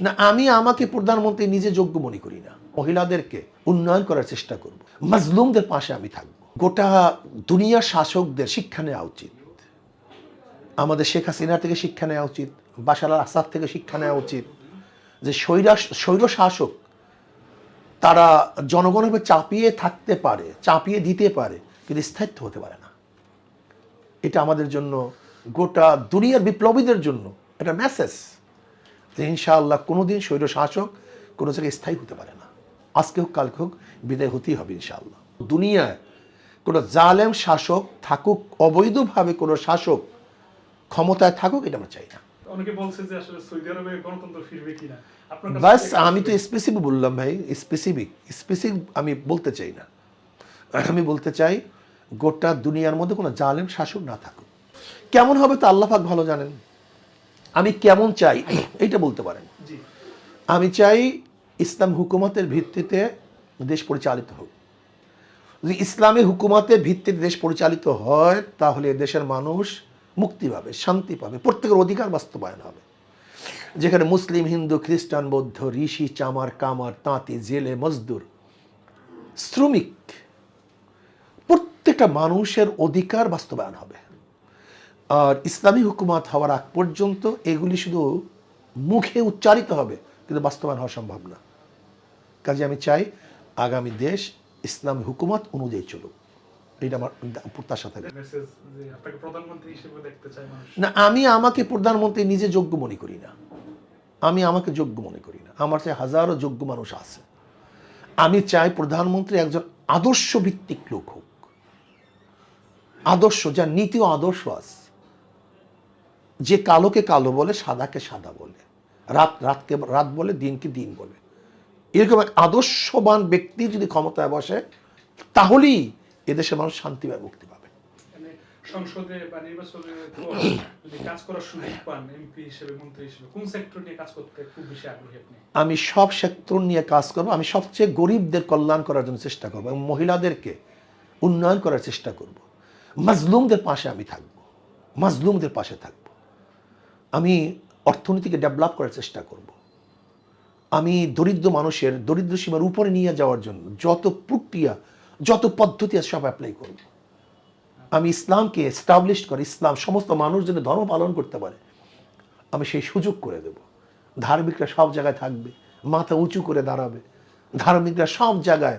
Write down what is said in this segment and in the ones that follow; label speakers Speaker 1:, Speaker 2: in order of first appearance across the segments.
Speaker 1: না, আমি আমাকে প্রধানমন্ত্রী নিজে যোগ্য মনে করি না। মহিলাদেরকে উন্নয়ন করার চেষ্টা করব। মাজলুমদের পাশে আমি থাকব। গোটা দুনিয়ার শাসকদের শিক্ষা নেওয়া উচিত। আমাদের শেখ হাসিনার থেকে শিক্ষা নেওয়া উচিত। বাশার আল আসাদ থেকে শিক্ষা নেওয়া উচিত। যে স্বৈরা, স্বৈর শাসক, তারা জনগণের চাপিয়ে থাকতে পারে, চাপিয়ে দিতে পারে, কিন্তু স্থায়িত্ব হতে পারে না। এটা আমাদের জন্য, গোটা দুনিয়ার বিপ্লবীদের জন্য এটা মেসেজ যে ইনশাআল্লাহ কোনোদিন স্বৈর শাসক কোনো জায়গায় স্থায়ী হতে পারে না। আজকে হোক কালকে হোক বিদায় হতেই হবে ইনশাআল্লাহ। দুনিয়ায় কোনো জালেম শাসক থাকুক অবৈধভাবে কোনো শাসক ক্ষমতায় থাকুক এটা আমরা চাই না।
Speaker 2: কিনা।
Speaker 1: বাস আমি তো। স্পেসিফিক বললাম ভাই স্পেসিফিক স্পেসিফিক আমি বলতে চাই না। আমি বলতে চাই গোটা দুনিয়ার মধ্যে কোনো জালেম শাসক না থাকুক। কেমন হবে তা আল্লাহ পাক ভালো জানেন। আমি কেমন চাই? এইটা বলতে পারেন। আমি চাই ইসলাম হুকুমতের ভিত্তিতে দেশ পরিচালিত হোক। যদি ইসলামী হুকুমতের ভিত্তিতে দেশ পরিচালিত হয় তাহলে দেশের মানুষ মুক্তি পাবে শান্তি পাবে প্রত্যেকের অধিকার বাস্তবায়ন হবে। যেখানে মুসলিম হিন্দু খ্রিস্টান বৌদ্ধ ঋষি চামার কামার তাঁতি জেলে মজদুর শ্রমিক প্রত্যেকটা মানুষের অধিকার বাস্তবায়ন হবে। আর ইসলামী হুকুমত হওয়ার আগ পর্যন্ত এগুলি শুধু মুখে উচ্চারিত হবে কিন্তু বাস্তবায়ন হওয়া সম্ভব না। কাজে আমি চাই আগামী দেশ ইসলামী হুকুমত অনুযায়ী চলুক। এটা আমার প্রত্যাশা থাকে
Speaker 2: যে
Speaker 1: না আমি আমাকে প্রধানমন্ত্রী নিজে যোগ্য মনে করি না। আমি আমাকে যোগ্য মনে করি না। আমার চাই হাজারো যোগ্য মানুষ আছে। আমি চাই প্রধানমন্ত্রী একজন আদর্শ ভিত্তিক লোক হোক। আদর্শ যার নীতি ও আদর্শ আছে। যে কালোকে কালো বলে সাদাকে সাদা বলে। রাত রাতকে রাত বলে দিনকে দিন বলে। এরকম এক আদর্শবান ব্যক্তি যদি ক্ষমতায় বসে তাহলেই এদেশের মানুষ শান্তি পায় মুক্তি পাবে।
Speaker 2: মানে সংসদে বা নির্বাচনে যদি কাজ করার সুযোগ পান এমপি হিসেবে মন্ত্রী হিসেবে কোন সেক্টর নিয়ে কাজ করতে খুব বেশি আগ্রহী আপনি?
Speaker 1: আমি সব সেক্টর নিয়ে কাজ করব। আমি সবচেয়ে গরিবদের কল্যাণ করার জন্য চেষ্টা করব এবং মহিলাদেরকে উন্নয়ন করার চেষ্টা করব। মাজলুমদের পাশে আমি থাকব। মাজলুমদের পাশে থাকব। আমি অর্থনীতিকে ডেভেলপ করার চেষ্টা করব। আমি দরিদ্র মানুষের দরিদ্র সীমার উপরে নিয়ে যাওয়ার জন্য যত প্রক্রিয়া, যত পদ্ধতি আছে সব অ্যাপ্লাই করব। আমি ইসলামকে এস্টাবলিশ করে, ইসলাম সমস্ত মানুষ যেন ধর্ম পালন করতে পারে, আমি সেই সুযোগ করে দেব। ধার্মিকরা সব জায়গায় থাকবে, মাথা উঁচু করে দাঁড়াবে। ধার্মিকরা সব জায়গায়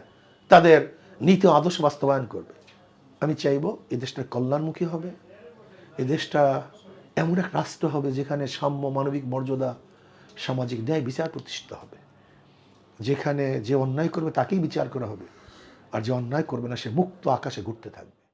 Speaker 1: তাদের নীতি আদর্শ বাস্তবায়ন করবে। আমি চাইব এ দেশটা কল্যাণমুখী হবে, এ দেশটা এমন এক রাষ্ট্র হবে যেখানে সাম্য মানবিক মর্যাদা, সামাজিক ন্যায় বিচার প্রতিষ্ঠিত হবে। যেখানে যে অন্যায় করবে তাকেই বিচার করা হবে। আর যে অন্যায় করবে না, সে মুক্ত আকাশে ঘুরতে থাকবে।